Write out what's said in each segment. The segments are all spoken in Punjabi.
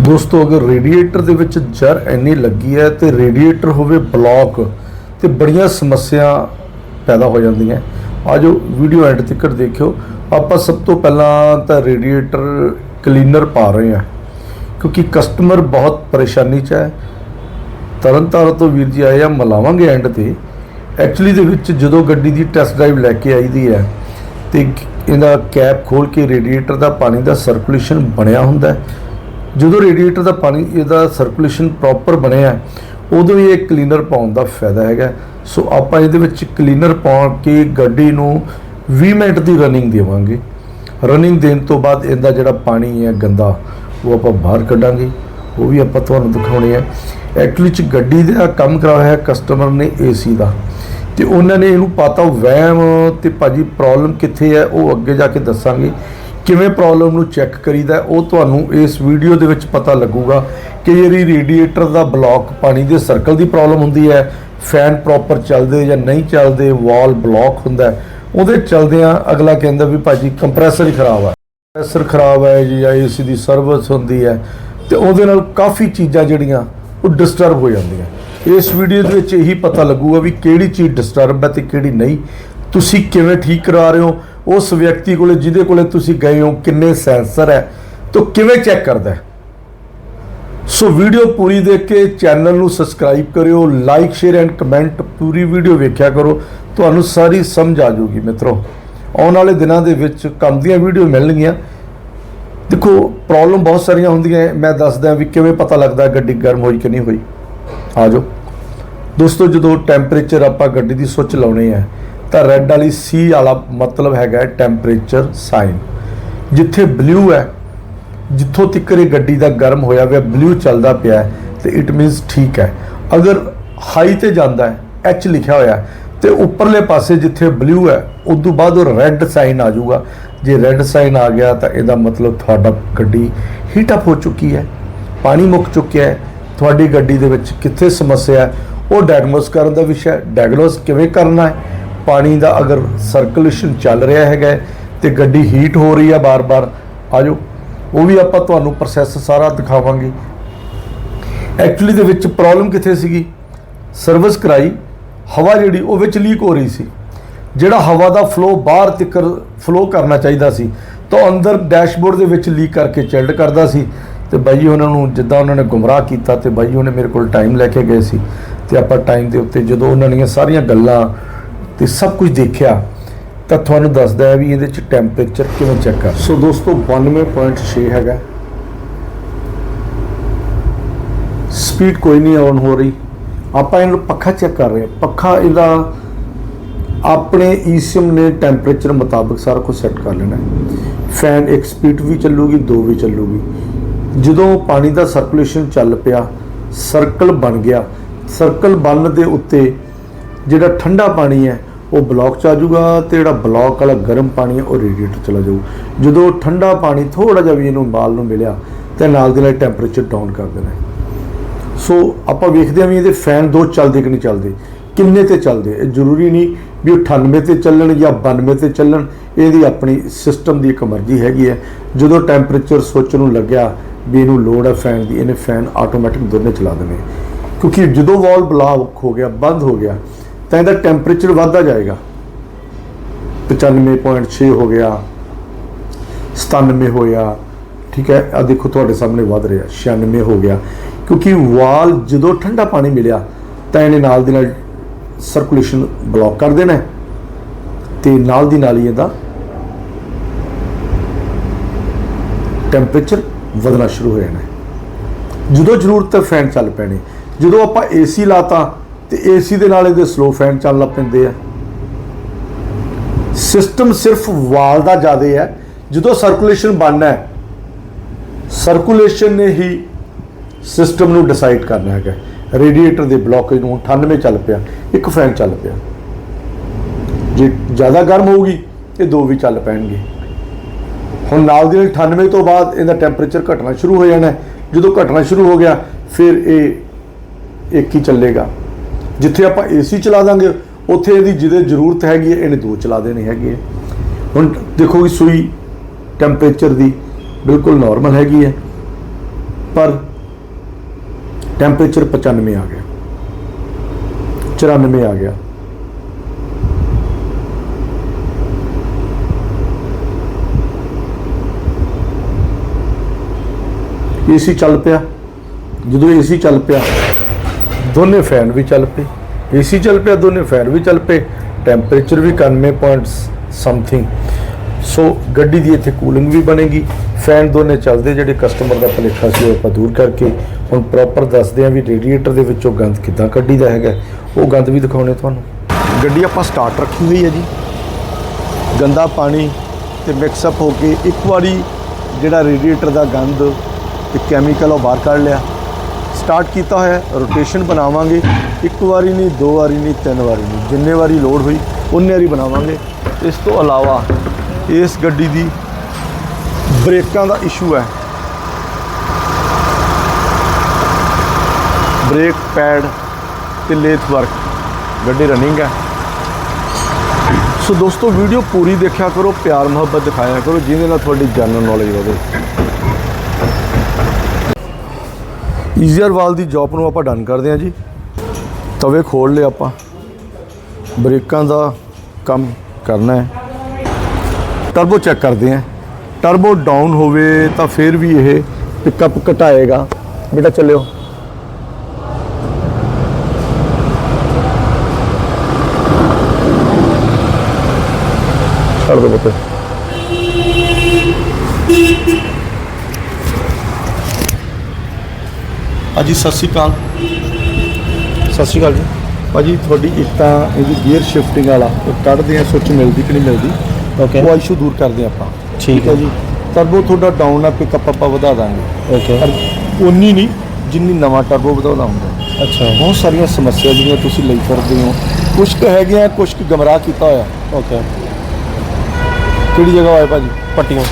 ਦੋਸਤੋ, ਅਗਰ ਰੇਡੀਏਟਰ ਦੇ ਵਿੱਚ ਜਰ ਇੰਨੀ ਲੱਗੀ ਹੈ ਤੇ ਰੇਡੀਏਟਰ ਹੋਵੇ ਬਲੌਕ, ਤੇ ਬੜੀਆਂ ਸਮੱਸਿਆ ਪੈਦਾ ਹੋ ਜਾਂਦੀਆਂ। ਆਜੋ, ਵੀਡੀਓ ਐਂਡ ਤੱਕ ਦੇਖਿਓ। ਆਪਾਂ ਸਭ ਤੋਂ ਪਹਿਲਾਂ ਤਾਂ ਰੇਡੀਏਟਰ ਕਲੀਨਰ ਪਾ ਰਹੇ ਹਾਂ, ਕਿਉਂਕਿ ਕਸਟਮਰ ਬਹੁਤ ਪਰੇਸ਼ਾਨੀ 'ਚ ਹੈ। ਤਰਨਤਾਰਨ ਤੋਂ ਵੀਰ ਜੀ ਆਏ ਆ ਮਿਲਾਵਾਂਗੇ ਐਂਡ ਤੇ। ਐਕਚੁਅਲੀ ਦੇ ਵਿੱਚ ਜਦੋਂ ਗੱਡੀ ਦੀ ਟੈਸਟ ਡਰਾਈਵ ਲੈ ਕੇ ਆਈ ਦੀ ਹੈ, ਤੇ ਇਹਦਾ ਕੈਪ ਖੋਲ ਕੇ ਰੇਡੀਏਟਰ ਦਾ ਪਾਣੀ ਦਾ ਸਰਕੂਲੇਸ਼ਨ ਬਣਿਆ ਹੁੰਦਾ ਹੈ। ਜਦੋਂ ਰੇਡੀਏਟਰ ਦਾ ਪਾਣੀ ਇਹਦਾ ਸਰਕੂਲੇਸ਼ਨ ਪ੍ਰੋਪਰ ਬਣਿਆ ਉਦੋਂ ਹੀ ਇਹ ਕਲੀਨਰ ਪਾਉਣ ਦਾ ਫਾਇਦਾ ਹੈਗਾ ਸੋ ਆਪਾਂ ਇਹਦੇ ਵਿੱਚ ਕਲੀਨਰ ਪਾ ਕੇ ਗੱਡੀ ਨੂੰ 20 ਮਿੰਟ ਦੀ ਰਨਿੰਗ ਦੇਵਾਂਗੇ। ਰਨਿੰਗ ਦੇਣ ਤੋਂ ਬਾਅਦ ਇਹਦਾ ਜਿਹੜਾ ਪਾਣੀ ਹੈ ਗੰਦਾ, ਉਹ ਆਪਾਂ ਬਾਹਰ ਕੱਢਾਂਗੇ। ਉਹ ਵੀ ਆਪਾਂ ਤੁਹਾਨੂੰ ਦਿਖਾਉਣੇ ਆ। ਐਕਚੁਅਲੀ ਚ ਗੱਡੀ ਦਾ ਕੰਮ ਕਰਾਇਆ ਹੈ ਕਸਟਮਰ ਨੇ ਏਸੀ ਦਾ। ਤੇ ਉਹਨਾਂ ਨੇ ਇਹਨੂੰ ਪਤਾ ਵਹਿਮ ਤੇ ਭਾਜੀ ਪ੍ਰੋਬਲਮ ਕਿੱਥੇ ਹੈ, ਉਹ ਅੱਗੇ ਜਾ ਕੇ ਦੱਸਾਂਗੇ। ਕਿਵੇਂ ਪ੍ਰੋਬਲਮ ਨੂੰ ਚੈੱਕ ਕਰੀਦਾ ਉਹ ਤੁਹਾਨੂੰ ਇਸ ਵੀਡੀਓ ਦੇ ਵਿੱਚ ਪਤਾ ਲੱਗੂਗਾ ਕਿ ਜਿਹੜੀ ਰੇਡੀਏਟਰ ਦਾ ਬਲੌਕ ਪਾਣੀ ਦੇ ਸਰਕਲ ਦੀ ਪ੍ਰੋਬਲਮ ਹੁੰਦੀ ਹੈ ਫੈਨ ਪ੍ਰੋਪਰ ਚੱਲਦੇ ਜਾਂ ਨਹੀਂ ਚੱਲਦੇ ਵਾਲ ਬਲੌਕ ਹੁੰਦਾ ਉਹਦੇ ਚਲਦਿਆਂ ਅਗਲਾ ਕਹਿੰਦਾ ਵੀ ਭਾਜੀ ਕੰਪਰੈਸਰ ਹੀ ਖਰਾਬ ਹੈ ਕੰਪਰੈਸਰ ਖਰਾਬ ਹੈ ਜੀ, ਜਾਂ ਏਸੀ ਦੀ ਸਰਵਿਸ ਹੁੰਦੀ ਹੈ, ਤੇ ਉਹਦੇ ਨਾਲ ਕਾਫੀ ਚੀਜ਼ਾਂ ਜਿਹੜੀਆਂ, ਉਹ ਡਿਸਟਰਬ ਹੋ ਜਾਂਦੀਆਂ। ਇਸ ਵੀਡੀਓ ਦੇ ਵਿੱਚ ਇਹੀ ਪਤਾ ਲੱਗੂਗਾ ਵੀ ਕਿਹੜੀ ਚੀਜ਼ ਡਿਸਟਰਬ ਹੈ ਤੇ ਕਿਹੜੀ ਨਹੀਂ। ਤੁਸੀਂ ਕਿਵੇਂ ਠੀਕ ਕਰਾ ਰਹੇ ਹੋ? ਉਸ ਵਿਅਕਤੀ ਕੋਲੇ ਜਿਹਦੇ ਕੋਲੇ ਤੁਸੀਂ ਗਏ ਹੋ, ਕਿੰਨੇ ਸੈਂਸਰ ਹੈ, ਤੋਂ ਕਿਵੇਂ ਚੈੱਕ ਕਰਦਾ ਹੈ? ਸੋ ਵੀਡੀਓ ਪੂਰੀ ਦੇਖ ਕੇ ਚੈਨਲ ਨੂੰ ਸਬਸਕ੍ਰਾਈਬ ਕਰਿਓ ਲਾਈਕ ਸ਼ੇਅਰ ਐਂਡ ਕਮੈਂਟ ਪੂਰੀ ਵੀਡੀਓ ਵੇਖਿਆ ਕਰੋ, ਤੁਹਾਨੂੰ ਸਾਰੀ ਸਮਝ ਆ ਜਾਊਗੀ ਮਿੱਤਰੋ। ਆਉਣ ਵਾਲੇ ਦਿਨਾਂ ਦੇ ਵਿੱਚ ਕੰਮ ਦੀਆਂ ਵੀਡੀਓ ਮਿਲਣਗੀਆਂ। ਦੇਖੋ ਪ੍ਰੋਬਲਮ ਬਹੁਤ ਸਾਰੀਆਂ ਹੁੰਦੀਆਂ ਮੈਂ ਦੱਸਦਾ ਵੀ ਕਿਵੇਂ ਪਤਾ ਲੱਗਦਾ ਗੱਡੀ ਗਰਮ ਹੋਈ ਕਿ ਨਹੀਂ ਹੋਈ। ਆ ਜਾਓ। ਦੋਸਤੋ, ਜਦੋਂ ਟੈਂਪਰੇਚਰ ਆਪਾਂ ਗੱਡੀ ਦੀ ਸੁੱਚ ਲਾਉਣੇ ਹੈ ਤਾਂ ਰੈੱਡ ਵਾਲੀ ਸੀ ਵਾਲਾ ਮਤਲਬ ਹੈਗਾ ਟੈਂਪਰੇਚਰ ਸਾਈਨ ਜਿੱਥੇ ਬਲੂ ਹੈ ਜਿੱਥੋਂ ਤੱਕ ਇਹ ਗੱਡੀ ਦਾ ਗਰਮ ਹੋਇਆ ਹੋਇਆ ਬਲੂ ਚੱਲਦਾ ਪਿਆ ਹੈ, ਤੇ ਇਟ ਮੀਨਸ ਠੀਕ ਹੈ। ਅਗਰ ਹਾਈ ਤੇ ਜਾਂਦਾ ਹੈ ਐਚ ਲਿਖਿਆ ਹੋਇਆ ਹੈ, ਤੇ ਉੱਪਰਲੇ ਪਾਸੇ ਜਿੱਥੇ ਬਲੂ ਹੈ ਉਸ ਤੋਂ ਬਾਅਦ ਉਹ ਰੈੱਡ ਸਾਈਨ ਆ ਜਾਊਗਾ। ਜੇ ਰੈੱਡ ਸਾਈਨ ਆ ਗਿਆ ਤਾਂ ਇਹਦਾ ਮਤਲਬ ਤੁਹਾਡਾ ਗੱਡੀ ਹੀਟ ਅਪ ਹੋ ਚੁੱਕੀ ਹੈ ਪਾਣੀ ਮੁੱਕ ਚੁੱਕਿਆ ਹੈ। ਤੁਹਾਡੀ ਗੱਡੀ ਦੇ ਵਿੱਚ ਕਿੱਥੇ ਸਮੱਸਿਆ ਹੈ ਉਹ ਡਾਇਗਨੋਸ ਕਰਨ ਦਾ ਵਿਸ਼ਾ ਹੈ। ਡਾਇਗਨੋਸ ਕਿਵੇਂ ਕਰਨਾ ਹੈ? ਪਾਣੀ ਦਾ ਅਗਰ ਸਰਕੂਲੇਸ਼ਨ ਚੱਲ ਰਿਹਾ ਹੈਗਾ ਹੈ ਤੇ ਗੱਡੀ ਹੀਟ ਹੋ ਰਹੀ ਹੈ ਬਾਰ-ਬਾਰ, ਆਜੋ। ਉਹ ਵੀ ਆਪਾਂ ਤੁਹਾਨੂੰ ਪ੍ਰੋਸੈਸ ਸਾਰਾ ਦਿਖਾਵਾਂਗੇ। ਐਕਚੁਅਲੀ ਦੇ ਵਿੱਚ ਪ੍ਰੋਬਲਮ ਕਿੱਥੇ ਸੀਗੀ? ਸਰਵਿਸ ਕਰਾਈ, ਹਵਾ ਜਿਹੜੀ ਉਹ ਵਿੱਚ ਲੀਕ ਹੋ ਰਹੀ ਸੀ। ਜਿਹੜਾ ਹਵਾ ਦਾ ਫਲੋ ਬਾਹਰ ਤਿੱਕਰ ਫਲੋ ਕਰਨਾ ਚਾਹੀਦਾ ਸੀ, ਤਾਂ ਅੰਦਰ ਡੈਸ਼ਬੋਰਡ ਦੇ ਵਿੱਚ ਲੀਕ ਕਰਕੇ ਚਿਲਡ ਕਰਦਾ ਸੀ। ਤੇ ਬਾਈ ਉਹਨਾਂ ਨੂੰ ਜਿੱਦਾਂ ਉਹਨਾਂ ਨੇ ਗੁੰਮਰਾਹ ਕੀਤਾ ਤੇ ਬਾਈ ਉਹਨੇ ਮੇਰੇ ਕੋਲ ਟਾਈਮ ਲੈ ਕੇ ਗਏ ਸੀ। ਤੇ ਆਪਾਂ ਟਾਈਮ ਦੇ ਉੱਤੇ ਜਦੋਂ ਉਹਨਾਂ ਦੀਆਂ ਸਾਰੀਆਂ ਗੱਲਾਂ ਤੇ ਸਭ ਕੁਝ ਦੇਖਿਆ ਤਾਂ ਤੁਹਾਨੂੰ ਦੱਸਦਾ ਹੈ ਵੀ ਇਹਦੇ ਚ ਟੈਂਪਰੇਚਰ ਕਿਵੇਂ ਚੈੱਕ ਕਰ ਸੋ ਦੋਸਤੋ 92.6 ਹੈਗਾ। ਸਪੀਡ ਕੋਈ ਨਹੀਂ ਆਨ ਹੋ ਰਹੀ। ਆਪਾਂ ਇਹਨੂੰ ਪੱਖਾ ਚੈੱਕ ਕਰ ਰਹੇ ਹਾਂ। ਪੱਖਾ ਇਹਦਾ ਆਪਣੇ ਈਸੀਐਮ ਨੇ ਟੈਂਪਰੇਚਰ ਮੁਤਾਬਕ ਸਾਰਾ ਕੁਝ ਸੈੱਟ ਕਰ ਲੈਣਾ ਫੈਨ ਇੱਕ ਸਪੀਡ ਵੀ ਚੱਲੂਗੀ, ਦੋ ਵੀ ਚੱਲੂਗੀ। ਜਦੋਂ ਪਾਣੀ ਦਾ ਸਰਕੂਲੇਸ਼ਨ ਚੱਲ ਪਿਆ ਸਰਕਲ ਬਣ ਗਿਆ। ਸਰਕਲ ਬਣਨ ਦੇ ਉੱਤੇ ਜਿਹੜਾ ਠੰਡਾ ਪਾਣੀ ਹੈ ਉਹ ਬਲੌਕ ਚ ਆ ਜਾਊਗਾ ਤੇ ਜਿਹੜਾ ਬਲੌਕ ਵਾਲਾ ਗਰਮ ਪਾਣੀ ਹੈ ਉਹ ਰੇਡੀਏਟਰ ਚਲਾ ਜਾਊ। ਜਦੋਂ ਠੰਡਾ ਪਾਣੀ ਥੋੜਾ ਜਿਹਾ ਵੀ ਇਹਨੂੰ ਬਾਲ ਨੂੰ ਮਿਲਿਆ, ਤੇ ਨਾਲ ਦੇ ਨਾਲ ਟੈਂਪਰੇਚਰ ਡਾਊਨ ਕਰ ਦੇਣਾ ਸੋ ਆਪਾਂ ਵੇਖਦੇ ਹਾਂ ਵੀ ਇਹਦੇ ਫੈਨ ਦੋ ਚੱਲਦੇ ਕਿ ਨਹੀਂ ਚੱਲਦੇ। ਕਿੰਨੇ ਤੇ ਚੱਲਦੇ? ਇਹ ਜ਼ਰੂਰੀ ਨਹੀਂ ਵੀ ਉਹ 98 ਤੇ ਚੱਲਣ ਜਾਂ 92 ਤੇ ਚੱਲਣ। ਇਹਦੀ ਆਪਣੀ ਸਿਸਟਮ ਦੀ ਇੱਕ ਮਰਜ਼ੀ ਹੈਗੀ ਹੈ। ਜਦੋਂ ਟੈਂਪਰੇਚਰ ਸੁੱਚ ਨੂੰ ਲੱਗਿਆ ਵੀ ਇਹਨੂੰ ਲੋੜ ਹੈ ਫੈਨ ਦੀ, ਇਹਨੇ ਫੈਨ ਆਟੋਮੈਟਿਕ ਦੋਨੇ ਚਲਾ ਦੇਣੇ। ਕਿਉਂਕਿ ਜਦੋਂ ਵਾਲ ਬਲਾਕ ਹੋ ਗਿਆ, ਬੰਦ ਹੋ ਗਿਆ ਤਾਂ ਇਹਦਾ ਟੈਂਪਰੇਚਰ ਵੱਧਦਾ ਜਾਏਗਾ। 95.6 ਹੋ ਗਿਆ 97 ਹੋਇਆ, ਠੀਕ ਹੈ ਆ ਦੇਖੋ ਤੁਹਾਡੇ ਸਾਹਮਣੇ ਵੱਧ ਰਿਹਾ 96 ਹੋ ਗਿਆ। ਕਿਉਂਕਿ ਵਾਲ ਜਦੋਂ ਠੰਡਾ ਪਾਣੀ ਮਿਲਿਆ, ਤਾਂ ਇਹਨੇ ਨਾਲ ਦੀ ਨਾਲ ਸਰਕੂਲੇਸ਼ਨ ਬਲੌਕ ਕਰ ਦੇਣਾ ਹੈ ਤੇ ਨਾਲ ਦੀ ਨਾਲ ਹੀ ਇਹਦਾ ਟੈਂਪਰੇਚਰ ਵਧਣਾ ਸ਼ੁਰੂ ਹੋ ਜਾਣਾ ਜਦੋਂ ਜ਼ਰੂਰਤ ਹੈ ਫੈਨ ਚੱਲ ਪੈਣੇ। ਜਦੋਂ ਆਪਾਂ ਏਸੀ ਲਾਤਾ ਤੇ ਏਸੀ ਦੇ ਨਾਲ ਇਹਦੇ ਸਲੋ ਫੈਨ ਚੱਲਣ ਲੱਗ ਪੈਂਦੇ ਆ। ਸਿਸਟਮ ਸਿਰਫ ਵਾਲ ਦਾ ਜ਼ਿਆਦਾ ਹੈ। ਜਦੋਂ ਸਰਕੂਲੇਸ਼ਨ ਬਣਨਾ ਹੈ ਸਰਕੂਲੇਸ਼ਨ ਨੇ ਹੀ ਸਿਸਟਮ ਨੂੰ ਡਿਸਾਈਡ ਕਰਨਾ ਹੈਗਾ। ਰੇਡੀਏਟਰ ਦੇ ਬਲੌਕੇਜ ਨੂੰ 98 ਚੱਲ ਪਿਆ, ਇੱਕ ਫੈਨ ਚੱਲ ਪਿਆ। ਜੇ ਜ਼ਿਆਦਾ ਗਰਮ ਹੋਊਗੀ, ਇਹ ਦੋ ਵੀ ਚੱਲ ਪੈਣਗੇ। ਹੁਣ ਨਾਲ ਦੀ ਨਾਲ 98 ਤੋਂ ਬਾਅਦ ਇਹਦਾ ਟੈਂਪਰੇਚਰ ਘਟਣਾ ਸ਼ੁਰੂ ਹੋ ਜਾਣਾ ਜਦੋਂ ਘਟਣਾ ਸ਼ੁਰੂ ਹੋ ਗਿਆ, ਫਿਰ ਇਹ ਇੱਕ ਹੀ ਚੱਲੇਗਾ। ਜਿੱਥੇ ਆਪਾਂ ਏਸੀ ਚਲਾ ਦਾਂਗੇ, ਉੱਥੇ ਇਹਦੀ ਜਿਹਦੇ ਜ਼ਰੂਰਤ ਹੈਗੀ ਹੈ, ਇਹਨੇ ਦੋ ਚਲਾ ਦੇਣੇ ਹੈਗੇ ਹੈ। ਹੁਣ ਦੇਖੋ ਕਿ ਸੂਈ ਟੈਂਪਰੇਚਰ ਦੀ ਬਿਲਕੁਲ ਨਾਰਮਲ ਹੈਗੀ ਹੈ, ਪਰ ਟੈਂਪਰੇਚਰ 95 ਆ ਗਿਆ 94 ਆ ਗਿਆ ਏਸੀ ਚੱਲ ਪਿਆ, ਜਦੋਂ ਏਸੀ ਚੱਲ ਪਿਆ ਦੋਨੇ ਫੈਨ ਵੀ ਚੱਲ ਪਏ, ਏਸੀ ਚੱਲ ਪਿਆ, ਦੋਨੇ ਫੈਨ ਵੀ ਚੱਲ ਪਏ, ਟੈਂਪਰੇਚਰ ਵੀ 91 ਪੁਆਇੰਟ ਸਮਥਿੰਗ ਸੋ ਗੱਡੀ ਦੀ ਇੱਥੇ ਕੂਲਿੰਗ ਵੀ ਬਣੇਗੀ, ਫੈਨ ਦੋਨੇ ਚੱਲਦੇ, ਜਿਹੜੇ ਕਸਟਮਰ ਦਾ ਭੁਲੇਖਾ ਸੀ ਉਹ ਆਪਾਂ ਦੂਰ ਕਰਕੇ, ਹੁਣ ਪ੍ਰੋਪਰ ਦੱਸਦੇ ਆਂ ਵੀ ਰੇਡੀਏਟਰ ਦੇ ਵਿੱਚੋਂ ਗੰਦ ਕਿੱਦਾਂ ਕੱਢੀਦਾ ਹੈਗਾ, ਉਹ ਗੰਦ ਵੀ ਦਿਖਾਉਣੇ ਤੁਹਾਨੂੰ। ਗੱਡੀ ਆਪਾਂ ਸਟਾਰਟ ਰੱਖੀ ਹੋਈ ਹੈ ਜੀ। ਗੰਦਾ ਪਾਣੀ ਤੇ ਮਿਕਸ ਅਪ ਹੋ ਕੇ ਇੱਕ ਵਾਰੀ ਜਿਹੜਾ ਰੇਡੀਏਟਰ ਦਾ ਗੰਦ ਤੇ ਕੈਮੀਕਲ ਉਹ ਬਾਹਰ ਕੱਢ ਲਿਆ। ਸਟਾਰਟ ਕੀਤਾ ਹੋਇਆ ਰੋਟੇਸ਼ਨ ਬਣਾਵਾਂਗੇ। ਇੱਕ ਵਾਰੀ ਨਹੀਂ, ਦੋ ਵਾਰੀ ਨਹੀਂ, ਤਿੰਨ ਵਾਰੀ ਨਹੀਂ। ਜਿੰਨੇ ਵਾਰੀ ਲੋਡ ਹੋਈ ਉਨੇ ਵਾਰੀ ਬਣਾਵਾਂਗੇ। ਇਸ ਤੋਂ ਇਲਾਵਾ ਇਸ ਗੱਡੀ ਦੀ ਬ੍ਰੇਕਾਂ ਦਾ ਇਸ਼ੂ ਹੈ। ਬ੍ਰੇਕ ਪੈਡ ਤੇ ਲੇਥ ਵਰਕ। ਗੱਡੀ ਰਨਿੰਗ ਹੈ। ਸੋ ਦੋਸਤੋ ਵੀਡੀਓ ਪੂਰੀ ਦੇਖਿਆ ਕਰੋ, ਪਿਆਰ ਮੁਹੱਬਤ ਦਿਖਾਇਆ ਕਰੋ, ਜਿਹਦੇ ਨਾਲ ਤੁਹਾਡੀ ਜਨਰਲ ਨੌਲੇਜ ਵਧੇ। ਈਜ਼ੀਅਰ ਵਾਲ ਦੀ ਜੌਬ ਨੂੰ ਆਪਾਂ ਡਨ ਕਰਦੇ ਹਾਂ ਜੀ। ਤਵੇ ਖੋਲ ਲਿਆ ਆਪਾਂ। ਬ੍ਰੇਕਾਂ ਦਾ ਕੰਮ ਕਰਨਾ ਹੈ। ਟਰਬੋ ਚੈੱਕ ਕਰਦੇ ਹਾਂ। ਟਰਬੋ ਡਾਊਨ ਹੋਵੇ ਤਾਂ ਫਿਰ ਵੀ ਇਹ ਪਿਕਅਪ ਘਟਾਏਗਾ। ਬੇਟਾ ਚੱਲਿਓ। ਛੱਡ ਦੋ ਬੱਤੇ ਅਜੀ ਸਤਿ ਸ਼੍ਰੀ ਅਕਾਲ। ਸਤਿ ਸ਼੍ਰੀ ਅਕਾਲ ਜੀ। ਭਾਜੀ ਤੁਹਾਡੀ ਇੱਕ ਤਾਂ ਇਹਦੀ ਗੀਅਰ ਸ਼ਿਫਟਿੰਗ ਵਾਲਾ ਉਹ ਕੱਢਦੇ ਆ ਸੁੱਚ ਮਿਲਦੀ ਕਿ ਨਹੀਂ ਮਿਲਦੀ? ਓਕੇ ਉਹ ਇਸ਼ੂ ਦੂਰ ਕਰਦੇ ਆਪਾਂ। ਠੀਕ ਹੈ ਜੀ। ਟਰਬੋ ਤੁਹਾਡਾ ਡਾਊਨ ਆ ਪਿਕਅਪ ਆਪਾਂ ਵਧਾ ਦਾਂਗੇ। ਓਕੇ ਉਨੀ ਨਹੀਂ ਜਿੰਨੀ ਨਵਾਂ ਟਰਬੋ ਵਧਾਉਂਦਾ ਹੁੰਦਾ। ਅੱਛਾ। ਬਹੁਤ ਸਾਰੀਆਂ ਸਮੱਸਿਆ ਜਿਹੜੀਆਂ ਤੁਸੀਂ ਲਈ ਫਿਰਦੇ ਹੋ। ਕੁਝ ਕੁ ਹੈਗੀਆਂ ਕੁਝ ਕੁ ਗਮਰਾਹ ਕੀਤਾ ਹੋਇਆ। ਓਕੇ ਕਿਹੜੀ ਜਗ੍ਹਾ ਹੋਇਆ ਭਾਜੀ? ਪੱਟੀਆਂ।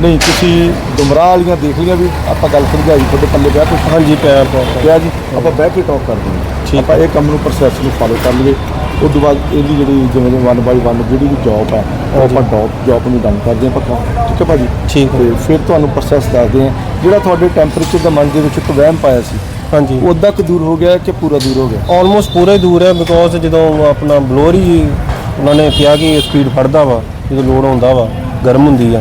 ਨਹੀਂ ਤੁਸੀਂ ਗੁੰਮਰਾਹ ਵਾਲੀਆਂ ਦੇਖ ਲਈਆਂ ਵੀ ਆਪਾਂ ਗੱਲ ਸਮਝਾਈ ਤੁਹਾਡੇ ਪੱਲੇ ਪਿਆ ਕੁਛ ਹਾਂਜੀ ਪਿਆਰ ਪਿਆ ਜੀ ਆਪਾਂ ਬਹਿ ਕੇ ਟਾਕ ਕਰਦੇ ਹਾਂ। ਠੀਕ ਆਪਾਂ ਇਹ ਕੰਮ ਨੂੰ ਪ੍ਰੋਸੈਸ ਨੂੰ ਫਾਲੋ ਕਰ ਲਈਏ। ਉਸ ਤੋਂ ਬਾਅਦ ਇਹਦੀ ਜਿਹੜੀ ਜਿਵੇਂ ਜਿਵੇਂ 1 ਬਾਈ 1 ਜਿਹੜੀ ਵੀ ਜੌਬ ਹੈ ਉਹ। ਆਪਾਂ ਜੌਬ ਜੌਬ ਨੂੰ ਡਨ ਕਰਦੇ ਹਾਂ ਪੱਕਾ ਠੀਕ ਹੈ ਭਾਜੀ? ਠੀਕ ਹੈ। ਤੇ ਫਿਰ ਤੁਹਾਨੂੰ ਪ੍ਰੋਸੈਸ ਦੱਸਦੇ ਹਾਂ। ਜਿਹੜਾ ਤੁਹਾਡੇ ਟੈਂਪਰੇਚਰ ਦਾ ਮਨ ਦੇ ਵਿੱਚ ਇੱਕ ਵਹਿਮ ਪਾਇਆ ਸੀ ਹਾਂਜੀ। ਉਹ ਅੱਧਾ ਕੁ ਦੂਰ ਹੋ ਗਿਆ ਕਿ ਪੂਰਾ ਦੂਰ ਹੋ ਗਿਆ? ਆਲਮੋਸਟ ਪੂਰਾ ਹੀ ਦੂਰ ਹੈ ਬਿਕੋਜ਼ ਜਦੋਂ ਆਪਣਾ ਬਲੋਰ ਉਹਨਾਂ ਨੇ ਕਿਹਾ ਕਿ ਸਪੀਡ ਫੜਦਾ ਵਾ ਜਦੋਂ ਲੋਡ ਹੁੰਦਾ ਵਾ ਗਰਮ ਹੁੰਦੀ ਆ।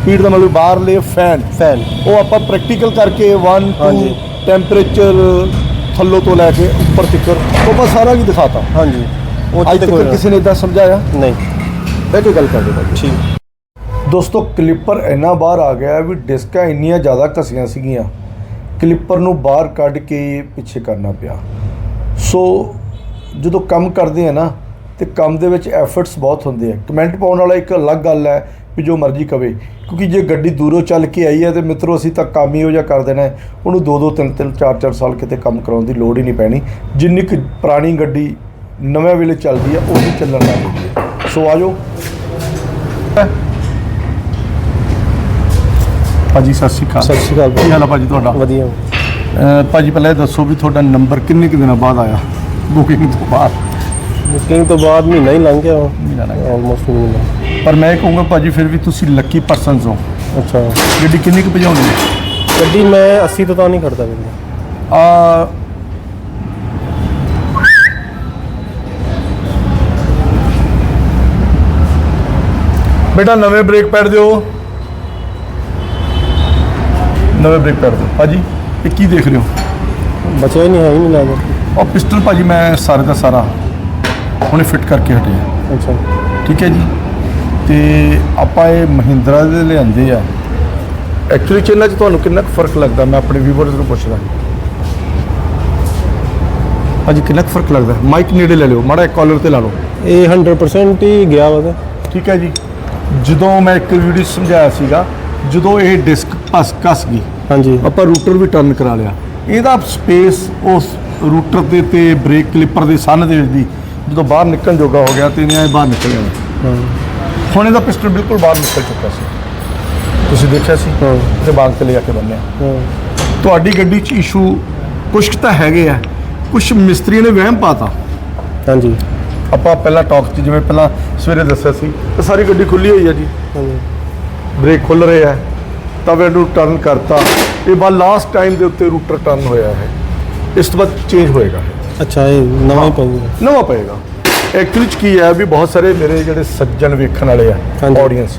ਸਪੀਡ ਦਾ ਮਤਲਬ ਬਾਹਰਲੇ ਫੈਨ ਫੈਨ ਉਹ ਆਪਾਂ ਪ੍ਰੈਕਟੀਕਲ ਕਰਕੇ 1 2 ਹਾਂਜੀ। ਟੈਂਪਰੇਚਰ ਥੱਲੋਂ ਤੋਂ ਲੈ ਕੇ ਉੱਪਰ ਤੱਕ। ਉਹ ਆਪਾਂ ਸਾਰਾ ਹੀ ਦਿਖਾਤਾ। ਹਾਂਜੀ। ਉਹ ਅੱਜ ਤੱਕ ਕਿਸੇ ਨੇ ਇਦਾਂ ਸਮਝਾਇਆ? ਨਹੀਂ। ਬਹਿ ਕੇ ਗੱਲ ਕਰਦੇ ਭਾਜੀ। ਠੀਕ। ਦੋਸਤੋ ਕਲਿੱਪਰ ਇੰਨਾ ਬਾਹਰ ਆ ਗਿਆ ਵੀ ਡਿਸਕਾਂ ਇੰਨੀਆਂ ਜ਼ਿਆਦਾ ਘਸੀਆਂ ਸੀਗੀਆਂ। ਕਲਿੱਪਰ ਨੂੰ ਬਾਹਰ ਕੱਢ ਕੇ ਪਿੱਛੇ ਕਰਨਾ ਪਿਆ। ਸੋ ਜਦੋਂ ਕੰਮ ਕਰਦੇ ਆ ਨਾ ਤੇ ਕੰਮ ਦੇ ਵਿੱਚ ਐਫਰਟਸ ਬਹੁਤ ਹੁੰਦੇ ਆ। ਕਮੈਂਟ ਪਾਉਣ ਵਾਲਾ ਇੱਕ ਅਲੱਗ ਗੱਲ ਹੈ ਵੀ ਜੋ ਮਰਜ਼ੀ ਕਵੇ। ਕਿਉਂਕਿ ਜੇ ਗੱਡੀ ਦੂਰੋਂ ਚੱਲ ਕੇ ਆਈ ਹੈ ਤੇ ਮਿੱਤਰੋ ਅਸੀਂ ਤਾਂ ਕੰਮ ਹੀ ਹੋ ਜਾ ਕਰ ਦੇਣਾ। ਉਹਨੂੰ 2-2 3-3 4-4 ਸਾਲ ਕਿਤੇ ਕੰਮ ਕਰਾਉਣ ਦੀ ਲੋੜ ਹੀ ਨਹੀਂ ਪੈਣੀ। ਜਿੰਨੀ ਕੁ ਪੁਰਾਣੀ ਗੱਡੀ ਨਵੇਂ ਵੇਲੇ ਚੱਲਦੀ ਹੈ ਉਹੀ ਚੱਲਣ ਲੱਗ ਜਾਂਦੀ ਹੈ। ਸੋ ਆਜੋ ਭਾਜੀ ਸਤਿ ਸ਼੍ਰੀ ਅਕਾਲ। ਸਤਿ ਸ਼੍ਰੀ ਅਕਾਲ ਕੀ ਹਾਲ ਆ ਭਾਜੀ ਤੁਹਾਡਾ? ਵਧੀਆ। ਭਾਜੀ ਪਹਿਲਾਂ ਇਹ ਦੱਸੋ ਵੀ ਤੁਹਾਡਾ ਨੰਬਰ ਕਿੰਨੇ ਕੁ ਦਿਨਾਂ ਬਾਅਦ ਆਇਆ? ਬੁਕਿੰਗ ਤੋਂ ਬਾਅਦ। ਬੁਕਿੰਗ ਤੋਂ ਬਾਅਦ ਮਹੀਨਾ ਹੀ ਲੰਘ ਗਿਆ। ਮਹੀਨਾ ਲੰਘ ਗਿਆ। ਆਲਮੋਸਟ ਮਹੀਨਾ। ਪਰ ਮੈਂ ਕਹੂੰਗਾ ਭਾਜੀ ਫਿਰ ਵੀ ਤੁਸੀਂ ਲੱਕੀ ਪਰਸਨਸ ਹੋ। ਅੱਛਾ। ਗੱਡੀ ਕਿੰਨੀ ਕੁ ਭਜਾਉਂਦੇ ਹੋ ਗੱਡੀ ਮੈਂ 80 ਤੋਂ ਤਾਂ ਨਹੀਂ ਖੜਦਾ ਵੀਰੇ। ਆ ਬੇਟਾ ਨਵੇਂ ਬ੍ਰੇਕ ਪੈਡ ਦਿਓ। ਨਵੇਂ ਬ੍ਰੇਕ ਪੈਡ ਦਿਓ। ਭਾਜੀ ਇਹ ਕੀ ਦੇਖ ਰਹੇ ਹੋ? ਬਚਿਆ ਹੀ ਨਹੀਂ ਹੈ ਹੀ ਨਹੀਂ ਲੱਗਦਾ ਉਹ ਪਿਸਟਲ ਭਾਜੀ ਮੈਂ ਸਾਰੇ ਦਾ ਸਾਰਾ ਹੁਣੇ ਫਿੱਟ ਕਰਕੇ ਹਟਿਆ ਅੱਛਾ। ਠੀਕ ਹੈ ਜੀ। ਤੇ ਆਪਾਂ ਇਹ ਮਹਿੰਦਰਾ ਦੇ ਲਿਆਂਦੇ ਆ। ਐਕਚੁਅਲੀ ਚ ਇਹਨਾਂ 'ਚ ਤੁਹਾਨੂੰ ਕਿੰਨਾ ਕੁ ਫ਼ਰਕ ਲੱਗਦਾ? ਮੈਂ ਆਪਣੇ ਵੀਵਰਸ ਨੂੰ ਪੁੱਛਦਾ। ਭਾਜੀ ਕਿੰਨਾ ਕੁ ਫ਼ਰਕ ਲੱਗਦਾ? ਮਾਈਕ ਨੇੜੇ ਲੈ ਲਿਓ ਮਾੜਾ ਕਾਲਰ ਤੇ ਲਾ ਲਓ। ਇਹ 100% ਹੀ ਗਿਆ ਵਾ ਤੇ। ਠੀਕ ਹੈ ਜੀ। ਜਦੋਂ ਮੈਂ ਇੱਕ ਵੀਡੀਓ ਸਮਝਾਇਆ ਸੀਗਾ ਜਦੋਂ ਇਹ ਡਿਸਕ ਫਸ ਕੱਸ ਗਈ ਹਾਂਜੀ। ਆਪਾਂ ਰੂਟਰ ਵੀ ਟਰਨ ਕਰਾ ਲਿਆ। ਇਹਦਾ ਸਪੇਸ ਉਸ ਰੂਟਰ ਦੇ ਤੇ ਬ੍ਰੇਕ ਕਲਿੱਪਰ ਦੇ ਸੰਨ ਦੇ ਵਿੱਚ ਦੀ ਜਦੋਂ ਬਾਹਰ ਨਿਕਲਣ ਜੋਗਾ ਹੋ ਗਿਆ ਤੇ ਇਹਨੇ ਬਾਹਰ ਨਿਕਲ ਜਾਣਾ। ਹਾਂ। ਹੁਣ ਇਹਦਾ ਪਿਸਟਲ ਬਿਲਕੁਲ ਬਾਹਰ ਨਿਕਲ ਚੁੱਕਾ ਸੀ। ਤੁਸੀਂ ਦੇਖਿਆ ਸੀ? ਤੇ ਬਾਗ ਤੇ ਲਿਆ ਕੇ ਬੰਨਿਆ ਤੁਹਾਡੀ ਗੱਡੀ 'ਚ ਇਸ਼ੂ ਕੁਛ ਕੁ ਤਾਂ ਹੈਗੇ ਆ। ਕੁਛ ਮਿਸਤਰੀਆਂ ਨੇ ਵਹਿਮ ਪਾਤਾ। ਹਾਂਜੀ। ਆਪਾਂ ਪਹਿਲਾਂ ਟਾਕ 'ਚ ਜਿਵੇਂ ਪਹਿਲਾਂ ਸਵੇਰੇ ਦੱਸਿਆ ਸੀ ਤੇ ਸਾਰੀ ਗੱਡੀ ਖੁੱਲੀ ਹੋਈ ਆ ਜੀ। ਹਾਂਜੀ। ਬ੍ਰੇਕ ਖੁੱਲ ਰਹੇ ਆ। ਤਵੇ ਨੂੰ ਟਰਨ ਕਰਤਾ। ਇਹ ਬਾ ਲਾਸਟ ਟਾਈਮ ਦੇ ਉੱਤੇ ਰੂਟਰ ਟਰਨ ਹੋਇਆ ਹੈ। ਇਸ ਤੋਂ ਬਾਅਦ ਚੇਂਜ ਹੋਏਗਾ। ਅੱਛਾ ਇਹ ਨਵਾਂ ਹੀ। ਪਊਗਾ। ਨਵਾਂ ਪਏਗਾ। ਐਕਚੁਅਲੀ ਚ ਕੀ ਹੈ ਵੀ ਬਹੁਤ ਸਾਰੇ ਮੇਰੇ ਜਿਹੜੇ ਸੱਜਣ ਵੇਖਣ ਵਾਲੇ ਆ। ਆਡੀਅנס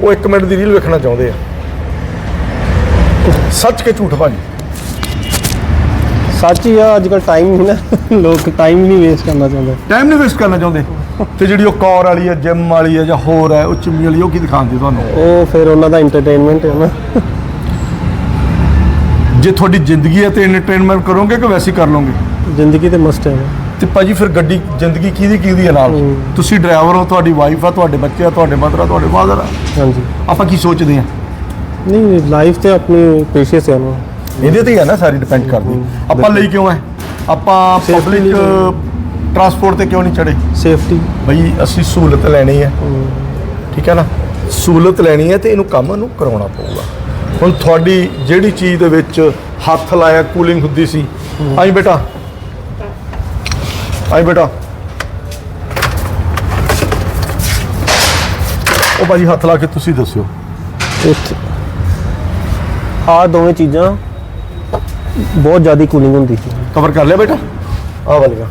ਉਹ 1 ਮਿੰਟ ਦੀ ਰੀਲ ਵੇਖਣਾ ਚਾਹੁੰਦੇ ਆ। ਸੱਚ ਕੇ ਝੂਠ ਭਾਜੀ ਸੱਚ ਹੀ ਆ ਅੱਜ ਕੱਲ ਟਾਈਮ ਨਹੀਂ ਨਾ ਲੋਕ ਟਾਈਮ ਨਹੀਂ ਵੇਸਟ ਕਰਨਾ ਚਾਹੁੰਦੇ। ਟਾਈਮ ਨਹੀਂ ਵੇਸਟ ਕਰਨਾ ਚਾਹੁੰਦੇ। ਤੇ ਜਿਹੜੀ ਉਹ ਕੌਰ ਵਾਲੀ ਹੈ ਜਿਮ ਵਾਲੀ ਹੈ ਜਾਂ ਹੋਰ ਹੈ ਉਹ ਚਿੰਮੀ ਵਾਲੀ ਉਹ ਕੀ ਦਿਖਾਉਂਦੀ ਤੁਹਾਨੂੰ? ਉਹ ਫਿਰ ਉਹਨਾਂ ਦਾ ਐਂਟਰਟੇਨਮੈਂਟ ਹੈ ਨਾ। ਜੇ ਤੁਹਾਡੀ ਜ਼ਿੰਦਗੀ ਹੈ ਤੇ ਐਂਟਰਟੇਨਮੈਂਟ ਕਰੋਗੇ ਕਿ ਵੈਸੇ ਕਰ ਲਓਗੇ? ਜ਼ਿੰਦਗੀ ਤੇ ਮਸਟ ਹੈ। ਤੇ ਭਾਜੀ ਫਿਰ ਗੱਡੀ ਜ਼ਿੰਦਗੀ ਕਿਹਦੀ ਕਿਹਦੀ ਹੈ ਨਾਲ? ਤੁਸੀਂ ਡਰਾਈਵਰ ਹੋ ਤੁਹਾਡੀ ਵਾਈਫ ਆ ਤੁਹਾਡੇ ਬੱਚੇ ਆ ਤੁਹਾਡੇ ਮਦਰ ਆ ਤੁਹਾਡੇ ਫਾਦਰ ਆ। ਹਾਂਜੀ। ਆਪਾਂ ਕੀ ਸੋਚਦੇ ਆ? ਨਹੀਂ ਲਾਈਫ ਤੇ ਆਪਣੀ ਪੇਸ਼ੀਅਸ ਹੈ ਨਾ। ਇਹਦੇ ਤੇ ਹੀ ਹੈ ਨਾ ਸਾਰੀ ਡਿਪੈਂਡ ਕਰਦੀ। ਆਪਾਂ ਲਈ ਕਿਉਂ ਹੈ ਆਪਾਂ ਪਬਲਿਕ ਟਰਾਂਸਪੋਰਟ ਤੇ ਕਿਉਂ ਨਹੀਂ ਚੜੇ ਸੇਫਟੀ ਬਈ ਅਸੀਂ ਸਹੂਲਤ ਲੈਣੀ ਹੈ। ਠੀਕ ਹੈ ਨਾ? ਸਹੂਲਤ ਲੈਣੀ ਹੈ ਤੇ ਇਹਨੂੰ ਕੰਮ ਨੂੰ ਕਰਾਉਣਾ ਪਊਗਾ। ਹੁਣ ਤੁਹਾਡੀ ਜਿਹੜੀ ਚੀਜ਼ ਦੇ ਵਿੱਚ ਹੱਥ ਲਾਇਆ ਕੂਲਿੰਗ ਹੁੰਦੀ ਸੀ। ਆਈ ਬੇਟਾ ਆਈ ਬੇਟਾ। ਉਹ ਭਾਜੀ ਹੱਥ ਲਾ ਕੇ ਤੁਸੀਂ ਦੱਸਿਓ। ਇੱਥੇ ਆ ਦੋਵੇਂ ਚੀਜ਼ਾਂ ਬਹੁਤ ਜ਼ਿਆਦਾ ਕੂਲਿੰਗ ਹੁੰਦੀ ਸੀ। ਕਵਰ ਕਰ ਲਿਆ ਬੇਟਾ? ਆਹ ਵਾਲੀਆਂ।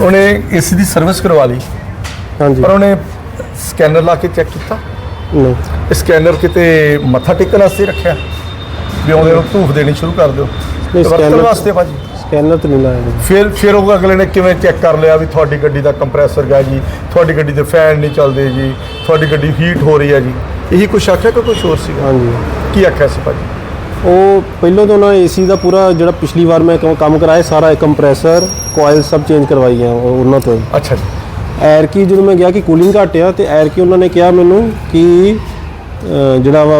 ਉਹਨੇ ਏਸੀ ਦੀ ਸਰਵਿਸ ਕਰਵਾ ਲਈ। ਹਾਂਜੀ। ਪਰ ਉਹਨੇ ਸਕੈਨਰ ਲਾ ਕੇ ਚੈੱਕ ਕੀਤਾ। ਨਹੀਂ। ਸਕੈਨਰ ਕਿਤੇ ਮੱਥਾ ਟੇਕਣ ਵਾਸਤੇ ਰੱਖਿਆ। ਵੀ ਆਉਂਦੇ ਨੂੰ ਧੂਫ ਦੇਣੀ ਸ਼ੁਰੂ ਕਰ ਦਿਓ। scanner- ਵਾਸਤੇ ਭਾਜੀ। ਸਕੈਨਰ ਤੇ ਨਹੀਂ ਲਾਇਆ। ਫਿਰ ਫਿਰ ਉਹ ਅਗਲੇ ਨੇ ਕਿਵੇਂ ਚੈੱਕ ਕਰ ਲਿਆ ਵੀ ਤੁਹਾਡੀ ਗੱਡੀ ਦਾ ਕੰਪਰੈਸਰ ਗਿਆ ਜੀ ਤੁਹਾਡੀ ਗੱਡੀ ਦੇ ਫੈਨ ਨਹੀਂ ਚੱਲਦੇ ਜੀ ਤੁਹਾਡੀ ਗੱਡੀ ਹੀਟ ਹੋ ਰਹੀ ਹੈ ਜੀ। ਇਹੀ ਕੁਛ ਆਖਿਆ ਕਿ ਕੁਛ ਹੋਰ ਸੀਗਾ? ਹਾਂਜੀ। ਕੀ ਆਖਿਆ ਸੀ ਭਾਜੀ? ਉਹ ਪਹਿਲਾਂ ਤਾਂ ਉਹਨਾਂ ਏਸੀ ਦਾ ਪੂਰਾ ਜਿਹੜਾ ਪਿਛਲੀ ਵਾਰ ਮੈਂ ਕੰਮ- ਕੰਮ ਕਰਾਇਆ ਸਾਰਾ ਕੰਪਰੈਸਰ ਕੋਇਲ ਸਭ ਚੇਂਜ ਕਰਵਾਈਆਂ ਉਹ- ਉਹਨਾਂ ਤੋਂ। ਅੱਛਾ ਜੀ। ਐਰ ਕੀ ਜਦੋਂ ਮੈਂ ਗਿਆ ਕਿ ਕੂਲਿੰਗ ਘੱਟ ਆ ਤੇ ਐਰ ਕੀ ਉਹਨਾਂ ਨੇ ਕਿਹਾ ਮੈਨੂੰ ਕਿ ਅਹ, ਜਿਹੜਾ ਵਾ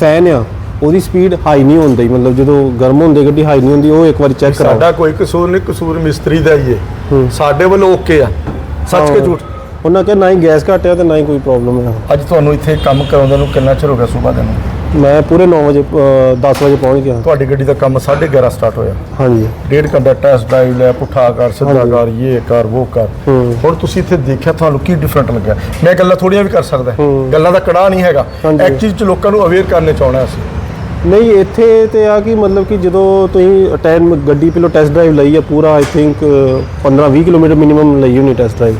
ਫੈਨ ਆ ਉਹਦੀ ਸਪੀਡ ਹਾਈ ਨਹੀਂ ਹੁੰਦੀ ਮਤਲਬ ਜਦੋਂ ਗਰਮ ਹੁੰਦੀ ਗੱਡੀ ਹਾਈ ਨਹੀਂ ਹੁੰਦੀ ਉਹ ਇੱਕ ਵਾਰੀ ਚੈੱਕ ਕਰਾਓ। ਸਾਡਾ ਕੋਈ ਕਸੂਰ ਨਹੀਂ ਕਸੂਰ ਮਿਸਤਰੀ ਦਾ ਹੀ ਹੈ। ਸਾਡੇ ਵੱਲੋਂ ਓਕੇ ਆ। ਸੱਚ ਕੇ ਝੂਠ। ਉਹਨਾਂ ਕਿਹਾ ਨਾ ਹੀ ਗੈਸ ਘੱਟ ਆ ਤੇ ਨਾ ਹੀ ਕੋਈ ਪ੍ਰੋਬਲਮ ਹੈ ਅੱਜ ਤੁਹਾਨੂੰ ਇੱਥੇ ਕੰਮ ਕਰਾਉਂਦੇ ਨੂੰ ਕਿੰਨਾ ਚਿਰ ਹੋ ਗਿਆ ਸਵੇਰ ਦੇ ਨੂੰ? ਮੈਂ ਪੂਰੇ 9 ਵਜੇ 10 ਵਜੇ ਪਹੁੰਚ ਗਿਆ। ਤੁਹਾਡੀ ਗੱਡੀ ਦਾ ਕੰਮ 11:30 ਸਟਾਰਟ ਹੋਇਆ। ਹਾਂਜੀ। ਡੇਢ ਘੰਟਾ ਟੈਸਟ ਡਰਾਈਵ ਲੈ ਪੁੱਠਾ ਕਰ ਸਿੱਧਾ ਕਰ ਇਹ ਕਰ ਉਹ ਕਰ। ਹੁਣ ਤੁਸੀਂ ਇੱਥੇ ਦੇਖਿਆ ਤੁਹਾਨੂੰ ਕੀ ਡਿਫਰੈਂਟ ਲੱਗਿਆ? ਮੈਂ ਗੱਲਾਂ ਥੋੜੀਆਂ ਵੀ ਕਰ ਸਕਦਾ। ਗੱਲਾਂ ਦਾ ਕੜਾ ਨਹੀਂ ਹੈਗਾ। ਐਕਚੁਅਲੀ ਚ ਲੋਕਾਂ ਨੂੰ ਅਵੇਅਰ ਕਰਨੇ ਚਾਹਣਾ ਅਸੀਂ। ਨਹੀਂ ਇੱਥੇ ਤੇ ਆ ਕਿ ਮਤਲਬ ਕਿ ਜਦੋਂ ਤੁਸੀਂ ਅਟੈਨ ਗੱਡੀ ਪਹਿਲਾਂ ਟੈਸਟ ਡਰਾਈਵ ਲਈ ਆ ਪੂਰਾ ਆਈ ਥਿੰਕ 15-20 ਕਿਲੋਮੀਟਰ ਮਿਨੀਮਮ ਲਈ ਹੋਣੀ ਟੈਸਟ ਡਰਾਈਵ